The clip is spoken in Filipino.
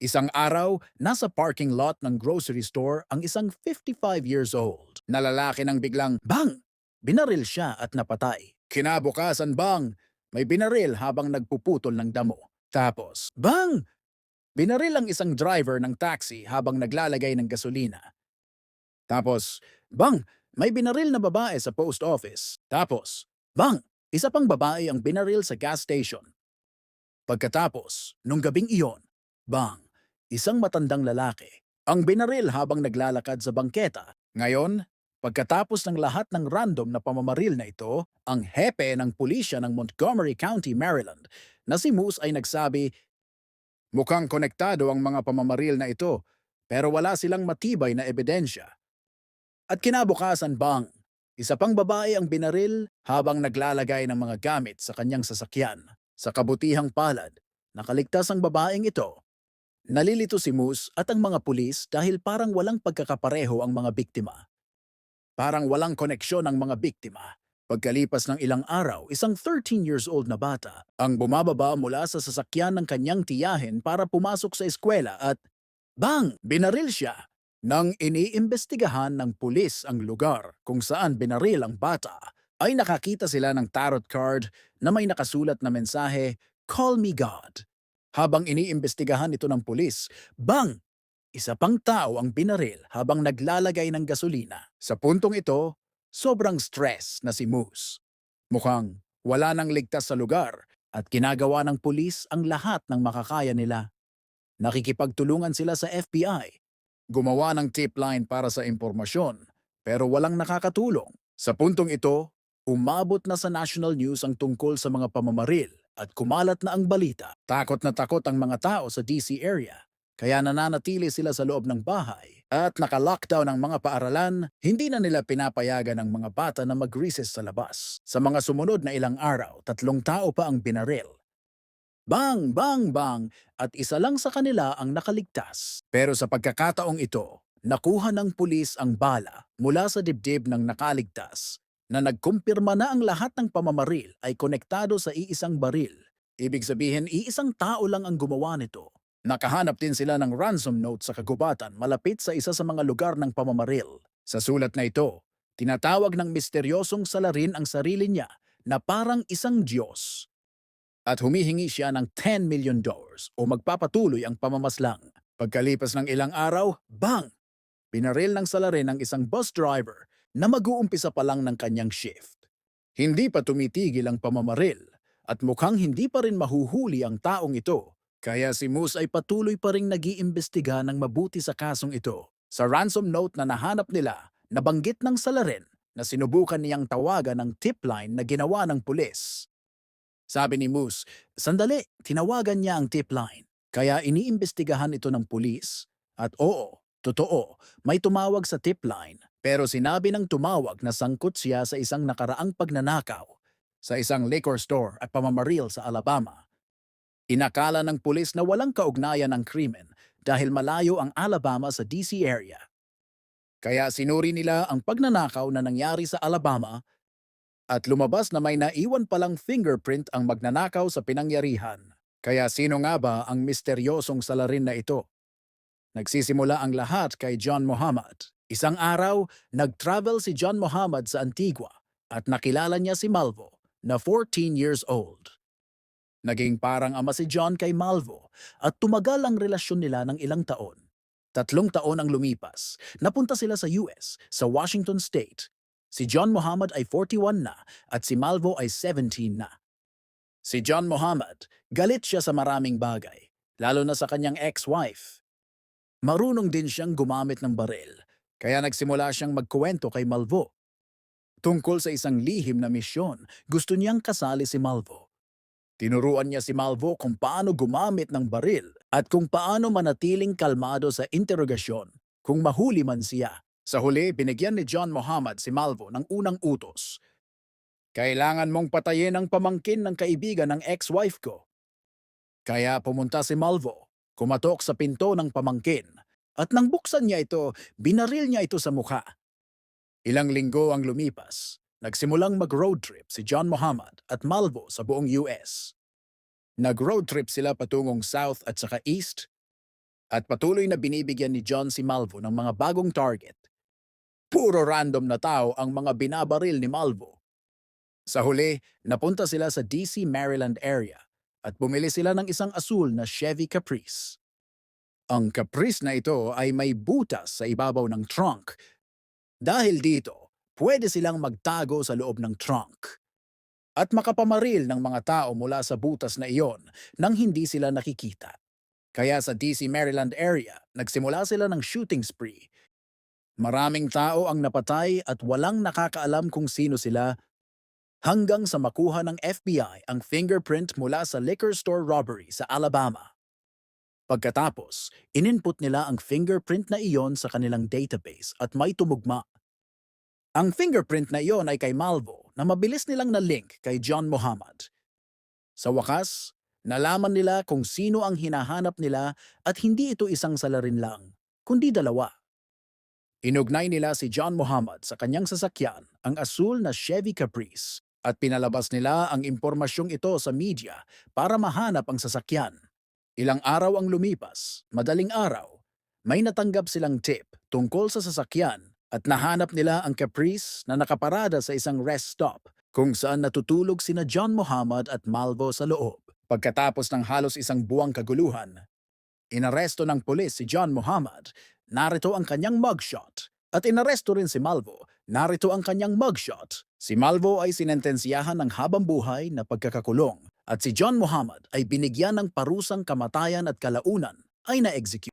Isang araw, nasa parking lot ng grocery store ang isang 55 years old na lalaki nang biglang, Bang! Binaril siya at napatay. Kinabukasan bang, may binaril habang nagpuputol ng damo. Tapos, Bang! Binaril ang isang driver ng taxi habang naglalagay ng gasolina. Tapos, Bang! May binaril na babae sa post office. Tapos, Bang! Isa pang babae ang binaril sa gas station. Pagkatapos, nung gabing iyon, Bang! Isang matandang lalaki ang binaril habang naglalakad sa bangketa. Ngayon, pagkatapos ng lahat ng random na pamamaril na ito, ang hepe ng pulisya ng Montgomery County, Maryland, na si Moose ay nagsabi, Mukhang konektado ang mga pamamaril na ito, pero wala silang matibay na ebidensya. At kinabukasan bang, isa pang babae ang binaril habang naglalagay ng mga gamit sa kanyang sasakyan. Sa kabutihang palad, nakaligtas ang babaeng ito. Nalilito si Moose at ang mga pulis dahil parang walang pagkakapareho ang mga biktima. Parang walang koneksyon ang mga biktima. Pagkalipas ng ilang araw, isang 13 years old na bata ang bumababa mula sa sasakyan ng kanyang tiyahin para pumasok sa eskwela at bang! Binaril siya. Nang iniimbestigahan ng pulis ang lugar kung saan binaril ang bata, ay nakakita sila ng tarot card na may nakasulat na mensahe, Call me God. Habang iniimbestigahan ito ng pulis, bang! Isa pang tao ang binaril habang naglalagay ng gasolina. Sa puntong ito, sobrang stress na si Moose. Mukhang wala nang ligtas sa lugar at ginagawa ng pulis ang lahat ng makakaya nila. Nakikipagtulungan sila sa FBI. Gumawa ng tip line para sa impormasyon pero walang nakakatulong. Sa puntong ito, umabot na sa national news ang tungkol sa mga pamamaril at kumalat na ang balita. Takot na takot ang mga tao sa DC area kaya nananatili sila sa loob ng bahay at naka-lockdown ang mga paaralan, hindi na nila pinapayagan ang mga bata na mag-recess sa labas. Sa mga sumunod na ilang araw, tatlong tao pa ang binaril. Bang, bang, bang, at isa lang sa kanila ang nakaligtas. Pero sa pagkakataong ito, nakuha ng pulis ang bala mula sa dibdib ng nakaligtas na nagkumpirma na ang lahat ng pamamaril ay konektado sa iisang baril. Ibig sabihin, iisang tao lang ang gumawa nito. Nakahanap din sila ng ransom note sa kagubatan malapit sa isa sa mga lugar ng pamamaril. Sa sulat na ito, tinatawag ng misteryosong salarin ang sarili niya na parang isang Diyos. At humihingi siya ng 10 million dollars o magpapatuloy ang pamamaslang. Pagkalipas ng ilang araw, bang! Binaril ng salarin ng isang bus driver na mag-uumpisa pa lang ng kanyang shift. Hindi pa tumitigil ang pamamaril at mukhang hindi pa rin mahuhuli ang taong ito kaya si Moose ay patuloy pa ring nag-iimbestiga ng mabuti sa kasong ito. Sa ransom note na nahanap nila, nabanggit ng salarin na sinubukan niyang tawagan ng tip line na ginawa ng pulis. Sabi ni Moose, sandali, tinawagan niya ang tip line. Kaya iniimbestigahan ito ng pulis. At oo, totoo, may tumawag sa tip line. Pero sinabi ng tumawag na sangkot siya sa isang nakaraang pagnanakaw sa isang liquor store at pamamaril sa Alabama. Inakala ng pulis na walang kaugnayan ang krimen dahil malayo ang Alabama sa DC area. Kaya sinuri nila ang pagnanakaw na nangyari sa Alabama at lumabas na may naiwan palang fingerprint ang magnanakaw sa pinangyarihan. Kaya sino nga ba ang misteryosong salarin na ito? Nagsisimula ang lahat kay John Muhammad. Isang araw, nag-travel si John Muhammad sa Antigua at nakilala niya si Malvo na 14 years old. Naging parang ama si John kay Malvo at tumagal ang relasyon nila ng ilang taon. Tatlong taon ang lumipas. Napunta sila sa US, sa Washington State. Si John Muhammad ay 41 na at si Malvo ay 17 na. Si John Muhammad, galit siya sa maraming bagay, lalo na sa kanyang ex-wife. Marunong din siyang gumamit ng baril, kaya nagsimula siyang magkuwento kay Malvo. Tungkol sa isang lihim na misyon, gusto niyang kasali si Malvo. Tinuruan niya si Malvo kung paano gumamit ng baril at kung paano manatiling kalmado sa interogasyon kung mahuli man siya. Sa huli, binigyan ni John Muhammad si Malvo ng unang utos. Kailangan mong patayin ang pamangkin ng kaibigan ng ex-wife ko. Kaya pumunta si Malvo, kumatok sa pinto ng pamangkin, at nang buksan niya ito, binaril niya ito sa mukha. Ilang linggo ang lumipas. Nagsimulang mag-road trip si John Muhammad at Malvo sa buong US. Nag-road trip sila patungong south at saka east. At patuloy na binibigyan ni John si Malvo ng mga bagong target. Puro random na tao ang mga binabaril ni Malvo. Sa huli, napunta sila sa DC, Maryland area at bumili sila ng isang asul na Chevy Caprice. Ang Caprice na ito ay may butas sa ibabaw ng trunk. Dahil dito, pwede silang magtago sa loob ng trunk at makapamaril ng mga tao mula sa butas na iyon nang hindi sila nakikita. Kaya sa DC, Maryland area, nagsimula sila ng shooting spree. Maraming tao ang napatay at walang nakakaalam kung sino sila hanggang sa makuha ng FBI ang fingerprint mula sa liquor store robbery sa Alabama. Pagkatapos, ininput nila ang fingerprint na iyon sa kanilang database at may tumugma. Ang fingerprint na iyon ay kay Malvo na mabilis nilang na-link kay John Muhammad. Sa wakas, nalaman nila kung sino ang hinahanap nila at hindi ito isang salarin lang, kundi dalawa. Inugnay nila si John Muhammad sa kanyang sasakyan, ang asul na Chevy Caprice, at pinalabas nila ang impormasyong ito sa media para mahanap ang sasakyan. Ilang araw ang lumipas, madaling araw, may natanggap silang tip tungkol sa sasakyan at nahanap nila ang Caprice na nakaparada sa isang rest stop kung saan natutulog sina John Muhammad at Malvo sa loob. Pagkatapos ng halos isang buwang kaguluhan, inaresto ng pulis si John Muhammad, narito ang kanyang mugshot. At inaresto rin si Malvo, narito ang kanyang mugshot. Si Malvo ay sinentensyahan ng habang buhay na pagkakakulong at si John Muhammad ay binigyan ng parusang kamatayan at kalaunan ay na-execute.